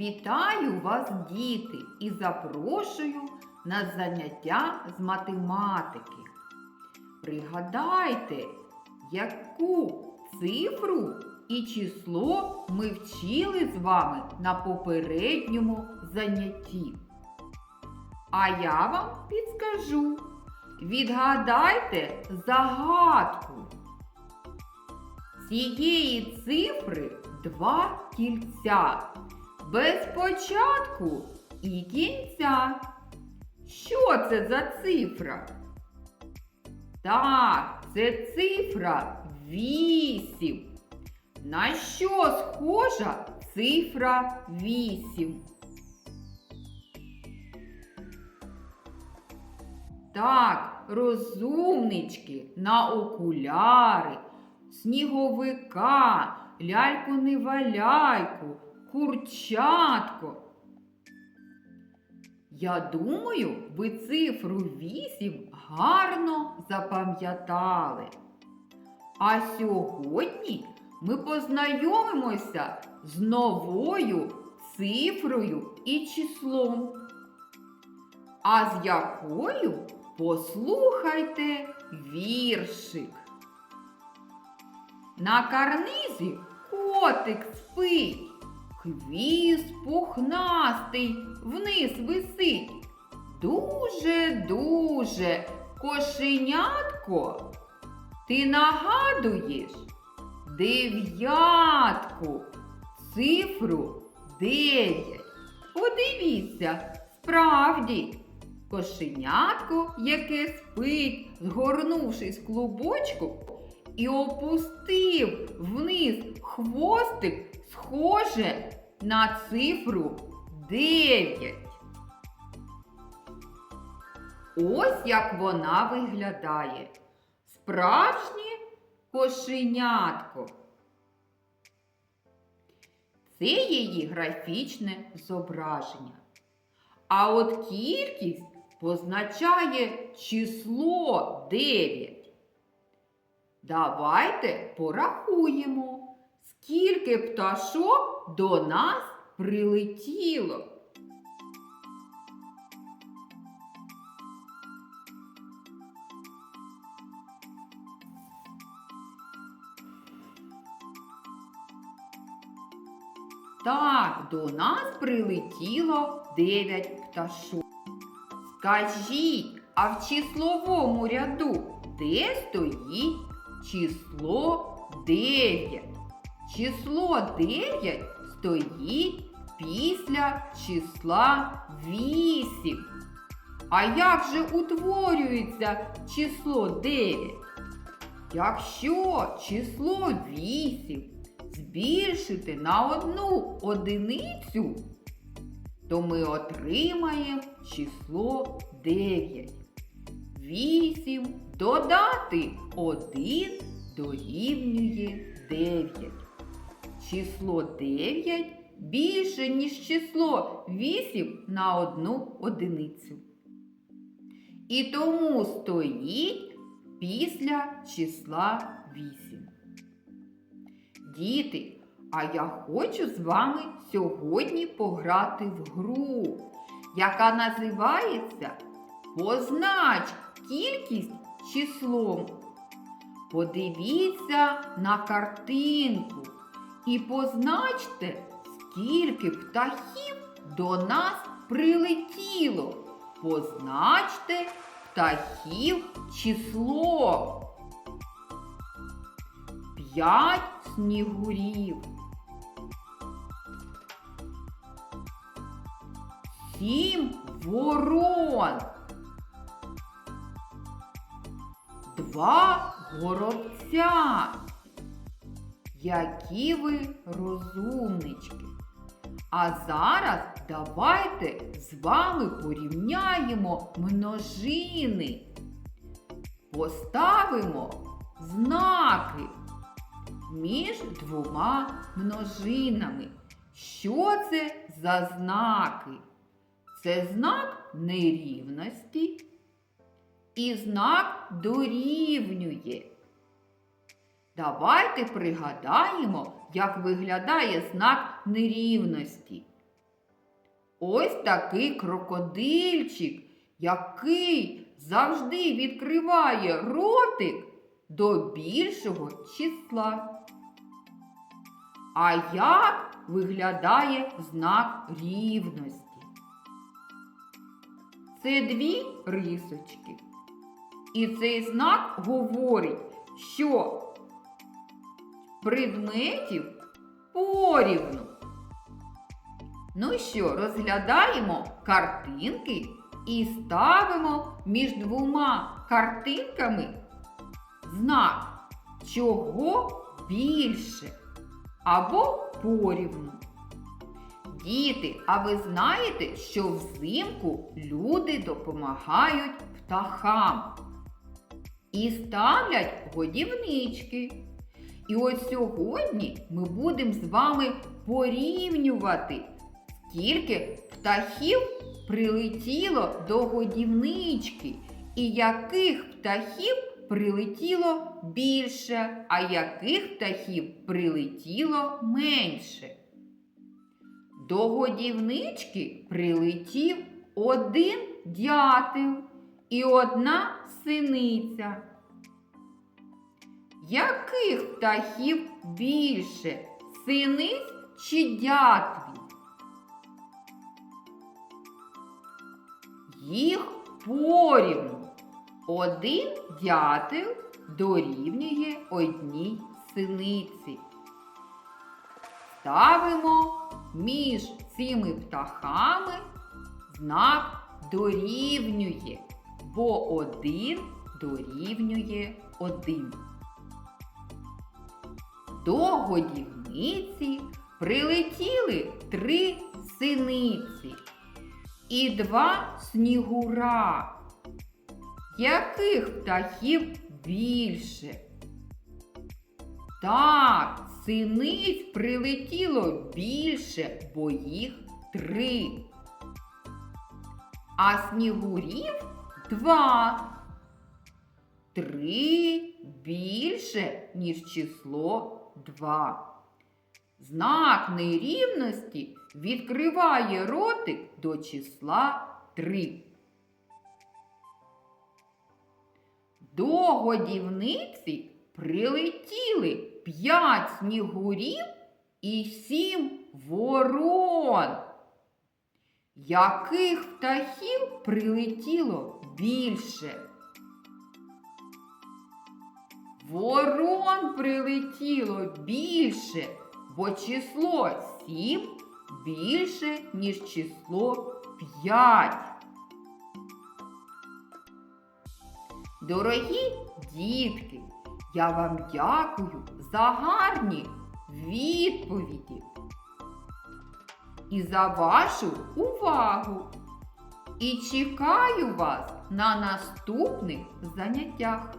Вітаю вас, діти, і запрошую на заняття з математики. Пригадайте, яку цифру і число ми вчили з вами на попередньому занятті. А я вам підскажу. Відгадайте загадку. Цієї цифри два кільця. Без початку і кінця. Що це за цифра? Так, це цифра 8. На що схожа цифра 8? Так, розумнички на окуляри, сніговика, ляльку-неваляйку, курчатко. Я думаю, ви цифру 8 гарно запам'ятали. А сьогодні ми познайомимося з новою цифрою і числом. А з якою послухайте віршик. На карнизі котик спить, хвіст пухнастий вниз висить. Дуже, дуже кошенятко, ти нагадуєш дев'ятку, цифру дев'ять. Подивіться, справді, кошенятко, яке спить, згорнувшись в клубочку, і опустив вниз хвостик, схоже на цифру 9. Ось як вона виглядає. Справжнє кошенятко. Це її графічне зображення. А от кількість позначає число 9. Давайте порахуємо, скільки пташок до нас прилетіло. Так, до нас прилетіло 9 пташок. Скажіть, а в числовому ряду де стоїть число 9? Число 9 стоїть після числа 8. А як же утворюється число 9? Якщо число 8 збільшити на одну одиницю, то ми отримаємо число 9. 8 додати 1 дорівнює 9. Число 9 більше, ніж число 8 на одну одиницю. І тому стоїть після числа 8. Діти, а я хочу з вами сьогодні пограти в гру, яка називається Познач кількість числом. Подивіться на картинку і позначте, скільки птахів до нас прилетіло. Позначте птахів число. П'ять снігурів. Сім ворон. Два горобця. Які ви розумнички. А зараз давайте з вами порівняємо множини. Поставимо знаки між двома множинами. Що це за знаки? Це знак нерівності і знак дорівнює. Давайте пригадаємо, як виглядає знак нерівності. ось такий крокодильчик, який завжди відкриває ротик до більшого числа. А як виглядає знак рівності? Це дві рисочки. І цей знак говорить, що предметів порівну. Ну що, розглядаємо картинки і ставимо між двома картинками знак, чого більше або порівну. Діти, а ви знаєте, що взимку люди допомагають птахам і ставлять годівнички. І от сьогодні ми будемо з вами порівнювати, скільки птахів прилетіло до годівнички, і яких птахів прилетіло більше, а яких птахів прилетіло менше. До годівнички прилетів один дятел і одна синиця. Яких птахів більше? Синиць чи дятлів? Їх порівну. Один дятел дорівнює одній синиці. Ставимо між цими птахами знак дорівнює, бо один дорівнює один. До годівниці прилетіли три синиці і два снігура. Яких птахів більше? Так, синиць прилетіло більше, бо їх три. А снігурів два. Три більше, ніж число два. Знак нерівності відкриває ротик до числа три. До годівниці прилетіли п'ять снігурів і сім ворон. Яких птахів прилетіло більше? Ворон прилетіло більше, бо число сім більше, ніж число п'ять. Дорогі дітки, я вам дякую за гарні відповіді і за вашу увагу. І чекаю вас на наступних заняттях.